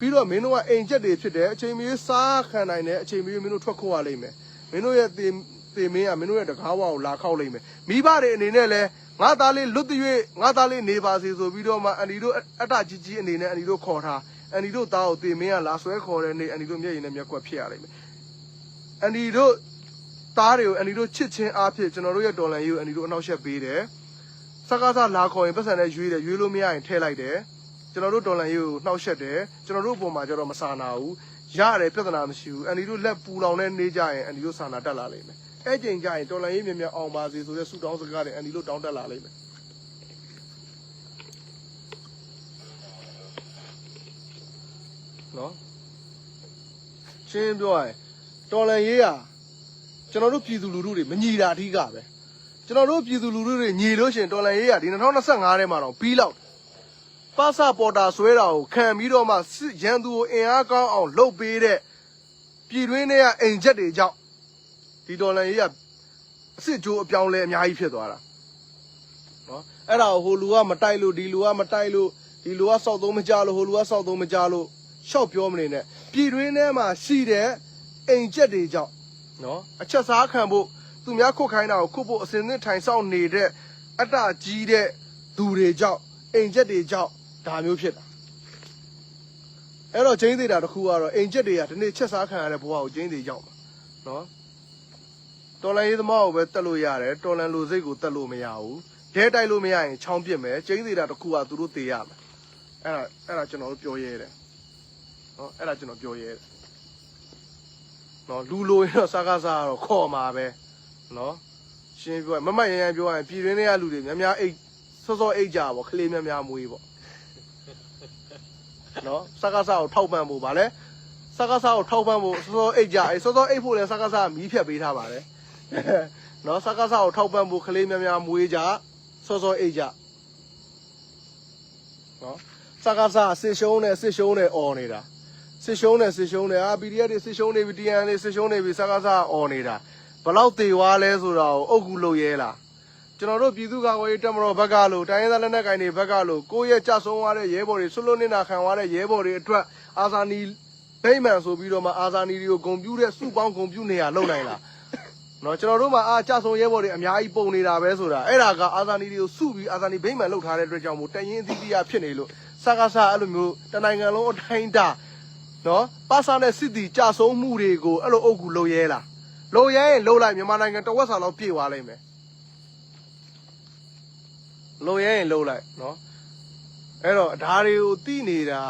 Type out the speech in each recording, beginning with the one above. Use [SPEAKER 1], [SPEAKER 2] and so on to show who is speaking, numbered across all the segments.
[SPEAKER 1] ပြီးတော့မင်းတို့ကအိမ်ချက်တွေဖြစ်တယ်အချိန်မီစားခံနိုင်တယ်အချိန်မီမင်းတို့ထွက်ခိုးရလိမ့်မယ်မင်းတို့ရဲ့တေတေမင်းကမင်းတို့ရဲ့တကားဝါကိုလာခောက်လိမ့်မယ်မိဘတွေအနေနဲ့လဲငါသားလေးလွတ်တရွေ့ငါသားလေးနေပါစေဆိုပြီးတော့မှအန်ဒီတို့အတ္တကြီးကြီးအနေနဲ့အန်ဒီတို့ခေါ်ထားအန်ဒီတို့သားကိုတေမင်းကလာဆွဲခေါ်တဲ့နေ့အန်ဒီတို့မျက်ရည်နဲ့မျက်ကွက်ဖြစ်ရလိမ့်မယ်အန်ဒီတို့သားတွေကိုအန်ဒီတို့ချစ်ချင်းအားဖြင့်ကျွန်တော်တို့ရဲ့တော်လန်ရေးကိုအန်ဒီတို့အနောက်ရှက်ပေးတယ်စကားစားလာခေါ်ရင်ပတ်စံနဲ့ရွေးတယ်ရွေးလို့မရရင်ထည့်လိုက်တယ် ကျွန်တော်တို့ဒေါ်လာရေးကိုနှောက်ယှက်တယ်ကျွန်တော်တို့အပေါ်မှာကျတော့မစာနာဘူးရတယ်ပြဿနာမရှိဘူးအန်ဒီတို့လက်ပူလောင်တဲ့နေကြရင်အန်ဒီတို့စာနာတက်လာလိမ့်မယ်အဲ့ချိန်ကျရင်ဒေါ်လာရေးမြင်မြင်အောင်ပါစေဆိုတဲ့ဆူတောင်းစကားတွေအန်ဒီတို့တောင်းတက်လာလိမ့်မယ်နော်ရှင်းပြောရရင်ဒေါ်လာရေးဟာကျွန်တော်တို့ပြည်သူလူထုတွေမညီတာအဓိကပဲကျွန်တော်တို့ပြည်သူလူထုတွေညီလို့ရှရင်ဒေါ်လာရေးဟာဒီ2025ထဲမှာတော့ပြီးလောက် ပါစာပေါ်တာဆွဲတာကိုခံပြီးတော့မှစစ်ရန်သူကိုအင်အားကောင်းအောင်လှုပ်ပေးတဲ့ပြည်တွင်းထဲကအိမ်ချက်တွေကြောင့်ဒီဒေါ်လာရေးကအစ်စ်ကြိုးအပြောင်းလဲအများကြီးဖြစ်သွားတာနော်အဲ့ဒါကိုဟိုလူကမတိုက်လို့ဒီလူကမတိုက်လို့ဒီလူကစောက်သုံးမကြလို့ဟိုလူကစောက်သုံးမကြလို့ရှောက်ပြောမနေနဲ့ပြည်တွင်းထဲမှာရှိတဲ့အိမ်ချက်တွေကြောင့်နော်အချက်စားခံဖို့သူများခုတ်ခိုင်းတာကိုခုတ်ဖို့အစင်းနဲ့ထိုင်ဆောင်နေတဲ့အတ္တကြီးတဲ့သူတွေကြောင့်အိမ်ချက်တွေကြောင့် ဒါမျိုးဖြစ်တာအဲ့တော့ကျင်းသေးတာတစ်ခုကတော့အိမ်ချက်တွေကဒီနေ့ချက်စားခံရတဲ့ဘဝကိုကျင်းသေးကြောက်မှာနော်တော်လန်ရေးသမားကိုပဲတက်လို့ရတယ်တော်လန်လူစိတ်ကိုတက်လို့မရဘူးဒဲတိုက်လို့မရရင်ချောင်းပစ်မယ်ကျင်းသေးတာတစ်ခုကသူတို့သေရမယ်အဲ့ဒါအဲ့ဒါကျွန်တော်တို့ပြောရဲတယ်နော်အဲ့ဒါကျွန်တော်ပြောရဲတယ်နော်လူလိုရင်တော့စားကားစားကတော့ခေါ်မှာပဲနော်ရှင်းပြောရင်မမတ်ရရန်ပြောရရင်ပြည်တွင်းတွေကလူတွေများများအိတ်စောစောအိတ်ကြပါကလေးများများမွေးပေါ့ နော်စားကားစားကိုထောက်ပံ့ဖို့ဗာလဲစားကားစားကိုထောက်ပံ့ဖို့စောစောအိတ်ကြအဲစောစောအိတ်ဖို့လဲစားကားစားကမီးဖြတ်ပေးထားပါတယ်နော်စားကားစားကိုထောက်ပံ့ဖို့ကလေးများများမွေးကြစောစောအိတ်ကြနော်စားကားစားစစ်ရှုံးနဲ့စစ်ရှုံးနဲ့អော်နေတာစစ်ရှုံးတယ်စစ်ရှုံးတယ်အာ PDF တွေစစ်ရှုံးနေပြီ TN တွေစစ်ရှုံးနေပြီစကားစားអော်နေတာဘလောက်သေးွားလဲဆိုတာကိုအုတ်ကူလုပ်ရဲလား ကျွန်တော်တို့ပြည်သူ့ကာကွယ်ရေးတပ်မတော်ဘက်ကလို့တိုင်းရင်းသားလက်နက်ကိုင်တွေဘက်ကလို့ကိုယ့်ရဲ့ကြဆုံသွားတဲ့ရဲဘော်တွေဆွလွတ်နေတာခံသွားတဲ့ရဲဘော်တွေအတွက်အာဇာနည်ဗိမ့်မှန်ဆိုပြီးတော့မှအာဇာနည်တွေကိုဂုံပြူတဲ့စုပေါင်းဂုံပြူနေရလုံနိုင်လားနော်ကျွန်တော်တို့မှာအာကြဆုံရဲဘော်တွေအများကြီးပုံနေတာပဲဆိုတာအဲ့ဒါကအာဇာနည်တွေကိုစုပြီးအာဇာနည်ဗိမ့်မှန်လုပ်ထားတဲ့အတွက်ကြောင့်မို့တရင်အသီးသီးရဖြစ်နေလို့စကားစားအဲ့လိုမျိုးတနိုင်ငံလုံးအတိုင်းအတာနော်ပါစာနဲ့စစ်တီကြဆုံးမှုတွေကိုအဲ့လိုအုပ်ကူလုံရဲလားလုံရဲရင်လုံလိုက်မြန်မာနိုင်ငံတဝက်စာလောက်ပြည့်သွားလိမ့်မယ် လုံရဲရင်လုံလိုက်နော်အဲ့တော့ဒါတွေကိုသိနေတာ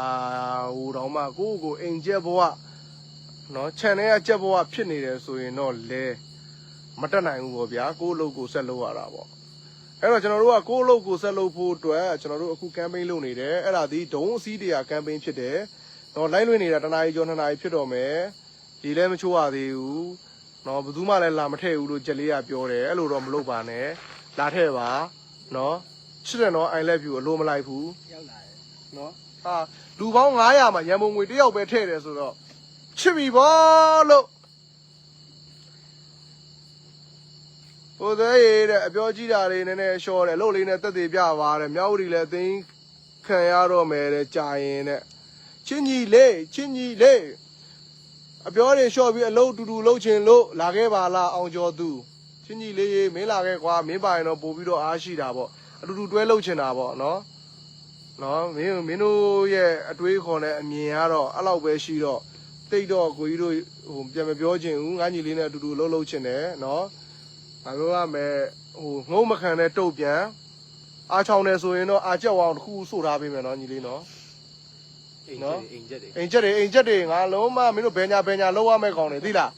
[SPEAKER 1] ဟိုတောင်မှကိုယ့်ကိုယ်အိမ်ကျက်ဘဝနော် channel ကကျက်ဘဝဖြစ်နေတယ်ဆိုရင်တော့လဲမတက်နိုင်ဘူးပေါ့ဗျာကိုယ့်အလုပ်ကိုဆက်လုပ်ရတာပေါ့အဲ့တော့ကျွန်တော်တို့ကကိုယ့်အလုပ်ကိုဆက်လုပ်ဖို့အတွက်ကျွန်တော်တို့အခု campaign လုပ်နေတယ်အဲ့ဒါဒီဒုံအစည်းတရား campaign ဖြစ်တယ်တော့လိုက်လွင်နေတာတနားရီကျော်နှစ်နာရီဖြစ်တော့မယ်ဒီလည်းမချိုးရသေးဘူးနော်ဘယ်သူမှလည်းလာမထည့်ဘူးလို့ကြက်လေးကပြောတယ်အဲ့လိုတော့မလုပ်ပါနဲ့လာထည့်ပါနော် ချစ်တယ်နော် I love you အလိုမလိုက်ဘူး
[SPEAKER 2] ရောက်လာတယ်
[SPEAKER 1] နော်ဟာလူပေါင်း900မှာရန်ပုံငွေတစ်ယောက်ပဲထည့်တယ်ဆိုတော့ချစ်ပြီဗောလို့ဟိုသေးရတဲ့အပြောကြီးတာလေးနည်းနည်းရှော့တယ်လှုပ်လေးနဲ့တက်သေးပြပါတဲ့မြောက်ဝတီလည်းအသိန်းခံရတော့မယ်တဲ့ကြာရင်တဲ့ချင်းကြီးလေးချင်းကြီးလေးအပြောတွေလျှော့ပြီးအလုပ်တူတူလုပ်ချင်လို့လာခဲ့ပါလားအောင်ကျော်သူချင်းကြီးလေးရေမင်းလာခဲ့ကွာမင်းပိုင်တော့ပို့ပြီးတော့အားရှိတာပေါ့ အတူတူတွဲလုပ်ချင်တာပေါ့နော်နော်မင်းမင်းတို့ရဲ့အတွေးခေါ်တဲ့အမြင်ကတော့အဲ့လောက်ပဲရှိတော့တိတ်တော့ကိုကြီးတို့ဟိုပြန်မပြောချင်ဘူးငါညီလေးနဲ့အတူတူလှုပ်လှုပ်ချင်တယ်နော်ငါတို့ကမဲ့ဟိုငုံမခံတဲ့တုတ်ပြန်အားချောင်းနေဆိုရင်တော့အားကြောက်အောင်တစ်ခုဆို့ထားပေးမယ်နော်ညီလေးနော်
[SPEAKER 2] အိမ်
[SPEAKER 1] နော်
[SPEAKER 2] ချက်တွေအိမ်ချက်တွေ
[SPEAKER 1] အိမ်ချက်တွေအိမ်ချက်တွေငါလုံးမမင်းတို့ဘယ်ညာဘယ်ညာလောက်ရမယ့်ကောင်တွေသိလား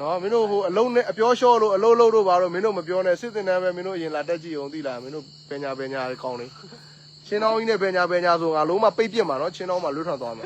[SPEAKER 1] နော်မင်းတို့ဟိုအလုံးနဲ့အပြောလျှော့လို့အလုံးလုံးတို့ပါတော့မင်းတို့မပြောနဲ့စစ်တင်တန်းပဲမင်းတို့အရင်လာတက်ကြည့်အောင်သိလားမင်းတို့ဘယ်ညာဘယ်ညာကောင်တွေချင်းတောင်းကြီးနဲ့ဘယ်ညာဘယ်ညာဆိုငါလုံးမပိတ်ပြစ်မှာနော်ချင်းတောင်းမှာလွတ်ထွက်သွားမှာ